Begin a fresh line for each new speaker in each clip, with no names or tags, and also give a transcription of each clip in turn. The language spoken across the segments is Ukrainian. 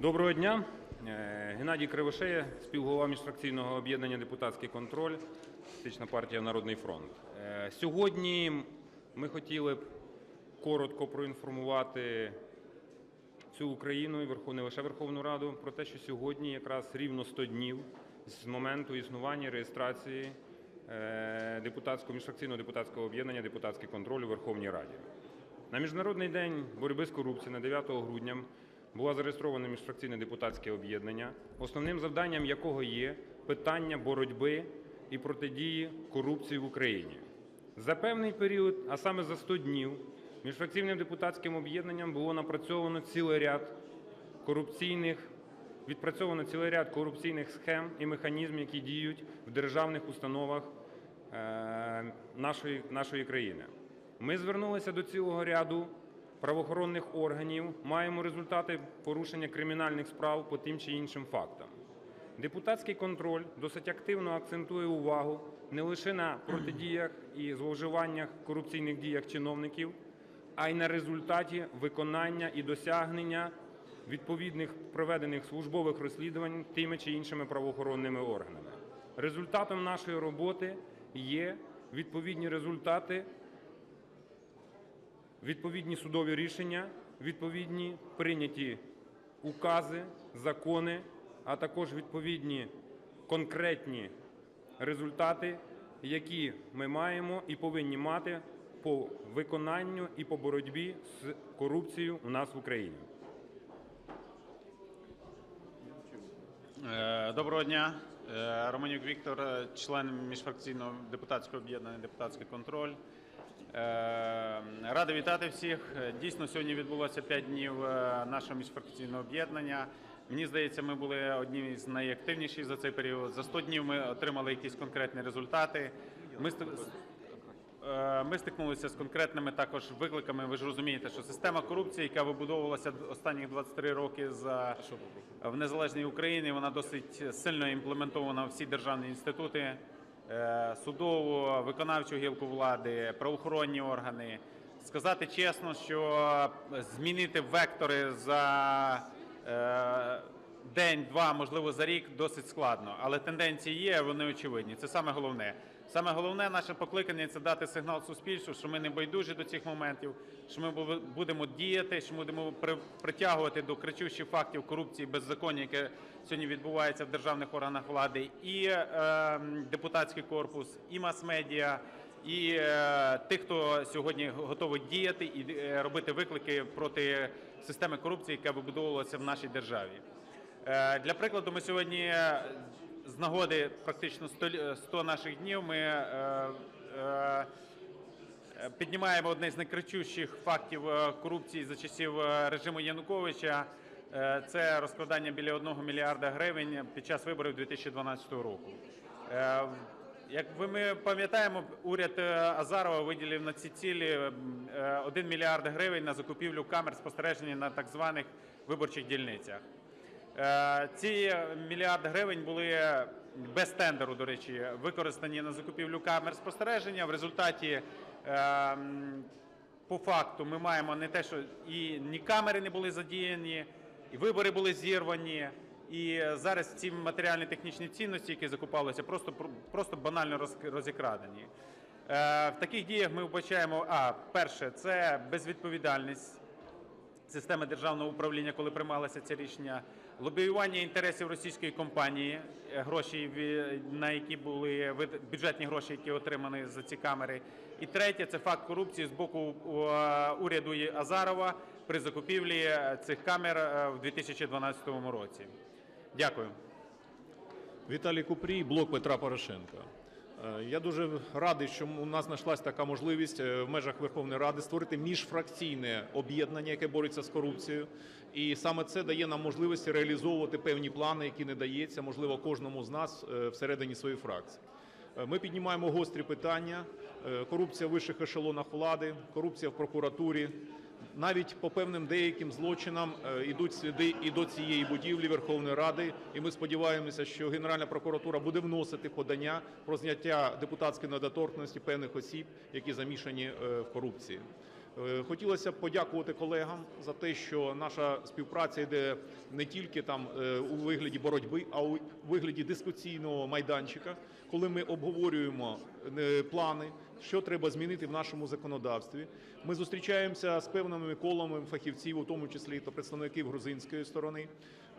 Доброго дня. Е, Геннадій Кривошея, співголова міжфракційного об'єднання «Депутатський контроль», політична партія «Народний фронт». Е, Сьогодні ми хотіли б коротко проінформувати всю Україну і не лише Верховну Раду про те, що сьогодні якраз рівно 100 днів з моменту існування реєстрації е, депутатського міжфракційного депутатського об'єднання «Депутатський контроль» у Верховній Раді. На Міжнародний день боротьби з корупцією на 9 грудня було зареєстроване міжфракційне депутатське об'єднання, основним завданням якого є питання боротьби і протидії корупції в Україні. За певний період, а саме за 100 днів, міжфракційним депутатським об'єднанням було напрацьовано цілий ряд корупційних відпрацьовано цілий ряд корупційних схем і механізмів, які діють в державних установах е, нашої, нашої країни. Ми звернулися до цілого ряду правоохоронних органів, маємо результати порушення кримінальних справ по тим чи іншим фактам. Депутатський контроль досить активно акцентує увагу не лише на протидіях і зловживаннях корупційних діях чиновників, а й на результаті виконання і досягнення відповідних проведених службових розслідувань тими чи іншими правоохоронними органами. Результатом нашої роботи є відповідні результати, відповідні судові рішення, відповідні прийняті укази, закони, а також відповідні конкретні результати, які ми маємо і повинні мати по виконанню і по боротьбі з корупцією у нас в Україні.
Е, Доброго дня. Е, Романюк Віктор, член міжфракційного депутатського об'єднання «Депутатський контроль». Е, Радий вітати всіх. Дійсно, сьогодні відбулося 5 днів е, нашого міжфракційного об'єднання. Мені здається, ми були одні з найактивніших за цей період. За 100 днів ми отримали якісь конкретні результати. Ми Е, Ми стикнулися з конкретними також викликами. Ви ж розумієте, що система корупції, яка вибудовувалася останні 23 роки за в незалежній Україні, вона досить сильно імплементована в всі державні інститути, судову, виконавчу гілку влади, правоохоронні органи. Сказати чесно, що змінити вектори за е, день-два, можливо, за рік досить складно, але тенденції є, вони очевидні. Це саме головне. Саме головне наше покликання це дати сигнал суспільству, що ми не байдужі до цих моментів, що ми будемо діяти, що ми будемо притягувати до кричущих фактів корупції, беззаконня, яке сьогодні відбувається в державних органах влади, і е, депутатський корпус, і мас-медіа, і е, тих, хто сьогодні готовий діяти і е, робити виклики проти системи корупції, яка вибудовувалася в нашій державі. Е, Для прикладу, ми сьогодні з нагоди практично 100, лі- 100 наших днів ми е, е, е, піднімаємо одне з найкричущих фактів е, корупції за часів е, режиму Януковича. Е, Це розкладання біля 1 мільярда гривень під час виборів 2012 року. Е, Як ми пам'ятаємо, уряд е, Азарова виділив на ці цілі м, е, 1 мільярд гривень на закупівлю камер спостереження на так званих виборчих дільницях. Е, Ці мільярд гривень були без тендеру, до речі, використані на закупівлю камер спостереження. В результаті е, по факту ми маємо не те, що і ні камери не були задіяні, і вибори були зірвані. І зараз ці матеріальні технічні цінності, які закупалися, просто просто банально роз- розікрадені. Е, В таких діях ми вбачаємо, а перше, це безвідповідальність системи державного управління, коли приймалося це рішення, лобіювання інтересів російської компанії, е, гроші, на які були бюджетні гроші, які отримані за ці камери. І третє це факт корупції з боку е, уряду Азарова при закупівлі е, цих камер в 2012 році. Дякую.
Віталій Купрій, блок Петра Порошенка. Е, Я дуже радий, що у нас знайшлася така можливість е, в межах Верховної Ради створити міжфракційне об'єднання, яке бореться з корупцією. І саме це дає нам можливість реалізовувати певні плани, які не дається, можливо, кожному з нас е, всередині своєї фракції. Ми піднімаємо гострі питання: корупція в вищих ешелонах влади, корупція в прокуратурі. Навіть по певним деяким злочинам е, ідуть сліди і до цієї будівлі Верховної Ради, і ми сподіваємося, що Генеральна прокуратура буде вносити подання про зняття депутатської недоторкності певних осіб, які замішані е, в корупції. Е, Хотілося б подякувати колегам за те, що наша співпраця йде не тільки там е, у вигляді боротьби, а вигляді дискусійного майданчика, коли ми обговорюємо е, плани, що треба змінити в нашому законодавстві. Ми зустрічаємося з певними колами фахівців, у тому числі та представників грузинської сторони.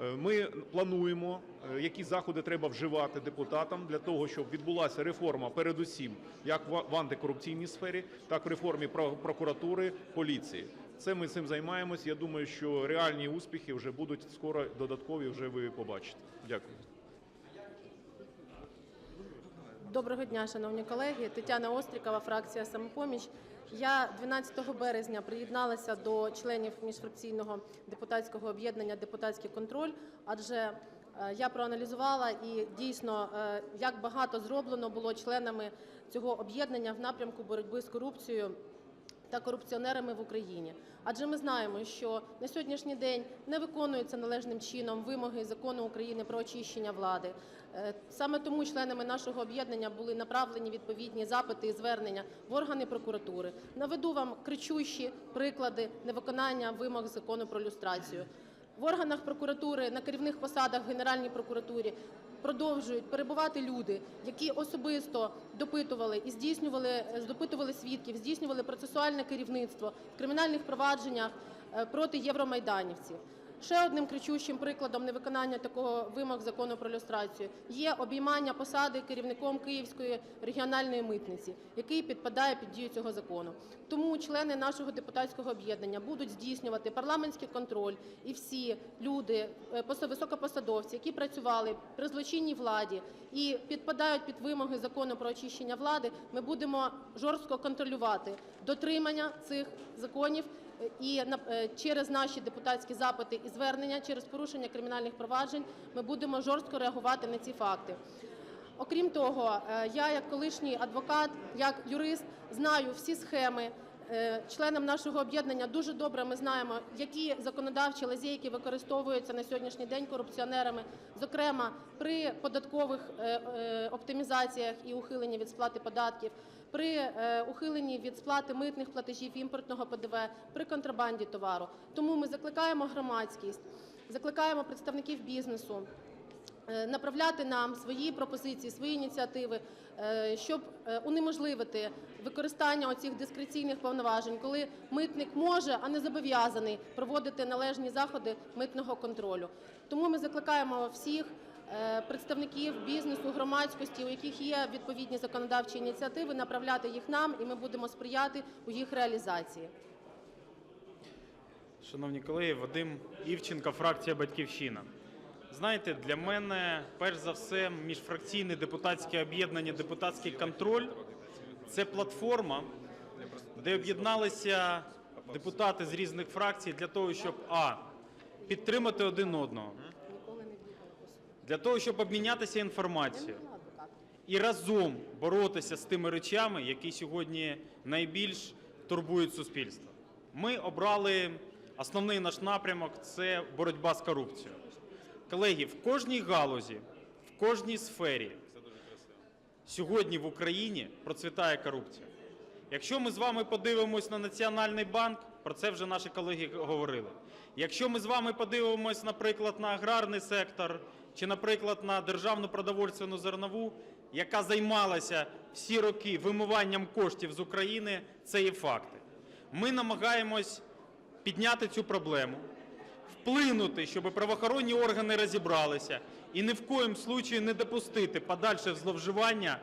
Е, Ми плануємо, е, які заходи треба вживати депутатам для того, щоб відбулася реформа, передусім, як в антикорупційній сфері, так і в реформі про- прокуратури, поліції. Це ми цим займаємось. Я думаю, що реальні успіхи вже будуть скоро додаткові. Вже ви побачите. Дякую.
Доброго дня, шановні колеги. Тетяна Острікова, фракція «Самопоміч». Я 12 березня приєдналася до членів міжфракційного депутатського об'єднання «Депутатський контроль», адже е, я проаналізувала і дійсно, е, як багато зроблено було членами цього об'єднання в напрямку боротьби з корупцією та корупціонерами в Україні. Адже ми знаємо, що на сьогоднішній день не виконуються належним чином вимоги закону України про очищення влади. Е, Саме тому членами нашого об'єднання були направлені відповідні запити і звернення в органи прокуратури. Наведу вам кричущі приклади невиконання вимог закону про люстрацію. В органах прокуратури на керівних посадах в Генеральній прокуратурі продовжують перебувати люди, які особисто допитували і здійснювали, допитували свідків, здійснювали процесуальне керівництво в кримінальних провадженнях е, проти євромайданівців. Ще одним кричущим прикладом невиконання такого вимог закону про люстрацію є обіймання посади керівником Київської регіональної митниці, який підпадає під дію цього закону. Тому члени нашого депутатського об'єднання будуть здійснювати парламентський контроль і всі люди, е, високопосадовці, які працювали при злочинній владі і підпадають під вимоги закону про очищення влади, ми будемо жорстко контролювати дотримання цих законів і е, через наші депутатські запити і звернення, через порушення кримінальних проваджень ми будемо жорстко реагувати на ці факти. Окрім того, е, я як колишній адвокат, як юрист знаю всі схеми. Е, Членам нашого об'єднання дуже добре ми знаємо, які законодавчі лазейки використовуються на сьогоднішній день корупціонерами, зокрема при податкових е, е, оптимізаціях і ухиленні від сплати податків, при ухиленні від сплати митних платежів імпортного ПДВ, при контрабанді товару. Тому ми закликаємо громадськість, закликаємо представників бізнесу направляти нам свої пропозиції, свої ініціативи, е, щоб е, унеможливити використання оцих дискреційних повноважень, коли митник може, а не зобов'язаний проводити належні заходи митного контролю. Тому ми закликаємо всіх е, представників бізнесу, громадськості, у яких є відповідні законодавчі ініціативи, направляти їх нам, і ми будемо сприяти у їх реалізації.
Шановні колеги, Вадим Івченко, фракція Батьківщина. Знаєте, для мене перш за все міжфракційне депутатське об'єднання Депутатський контроль це платформа, де об'єдналися депутати з різних фракцій для того, щоб а підтримати один одного, для того, щоб обмінятися інформацією і разом боротися з тими речами, які сьогодні найбільш турбують суспільство. Ми обрали основний наш напрямок це боротьба з корупцією. Колеги, в кожній галузі, в кожній сфері сьогодні в Україні процвітає корупція. Якщо ми з вами подивимось на Національний банк, про це вже наші колеги говорили. Якщо ми з вами подивимось, наприклад, на аграрний сектор чи, наприклад, на державну продовольственну зернову, яка займалася всі роки вимиванням коштів з України, це є факти. Ми намагаємось підняти цю проблему, вплинути, щоб правоохоронні органи розібралися і ні в коїм случаю не допустити подальше зловживання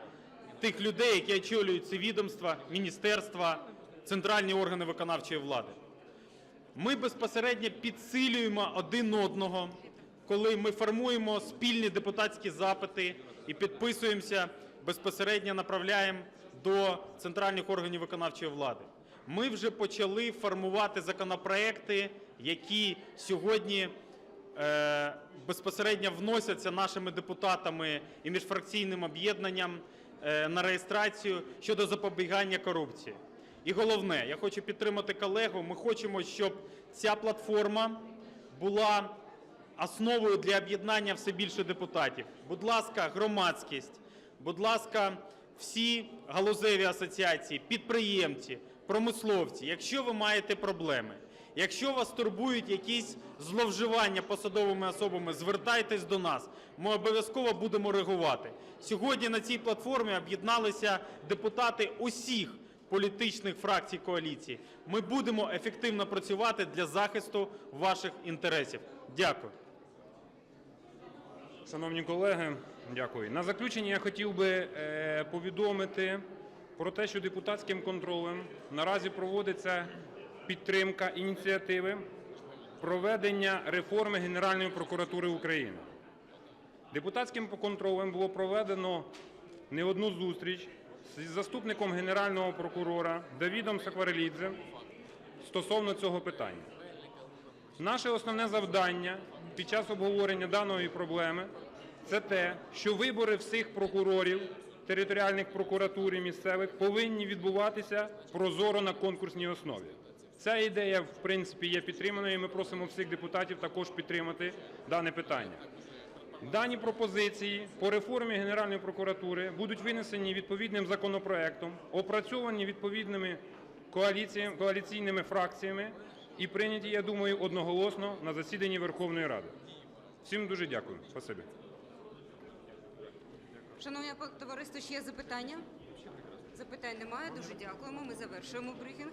тих людей, які очолюють ці відомства, міністерства, центральні органи виконавчої влади. Ми безпосередньо підсилюємо один одного, коли ми формуємо спільні депутатські запити і підписуємося, безпосередньо направляємо до центральних органів виконавчої влади. Ми вже почали формувати законопроекти, які сьогодні е, безпосередньо вносяться нашими депутатами і міжфракційним об'єднанням е, на реєстрацію щодо запобігання корупції. І головне, я хочу підтримати колегу. Ми хочемо, щоб ця платформа була основою для об'єднання все більше депутатів. Будь ласка, громадськість, будь ласка, всі галузеві асоціації, підприємці, промисловці, якщо ви маєте проблеми, якщо вас турбують якісь зловживання посадовими особами, звертайтесь до нас. Ми обов'язково будемо реагувати. Сьогодні на цій платформі об'єдналися депутати усіх політичних фракцій коаліції. Ми будемо ефективно працювати для захисту ваших інтересів. Дякую.
Шановні колеги, дякую. На заключення я хотів би е, повідомити про те, що депутатським контролем наразі проводиться підтримка ініціативи проведення реформи Генеральної прокуратури України. Депутатським контролем було проведено не одну зустріч з заступником Генерального прокурора Давідом Сакварелідзе стосовно цього питання. Наше основне завдання під час обговорення даної проблеми це те, що вибори всіх прокурорів територіальних прокуратур і місцевих повинні відбуватися прозоро на конкурсній основі. Ця ідея, в принципі, є підтриманою, і ми просимо всіх депутатів також підтримати дане питання. Дані пропозиції по реформі Генеральної прокуратури будуть винесені відповідним законопроектом, опрацьовані відповідними коаліційними фракціями і прийняті, я думаю, одноголосно на засіданні Верховної Ради. Всім дуже дякую. Спасибі.
Шановне товариство, ще є запитання? Запитань немає. Дуже дякуємо. Ми завершуємо брифінг.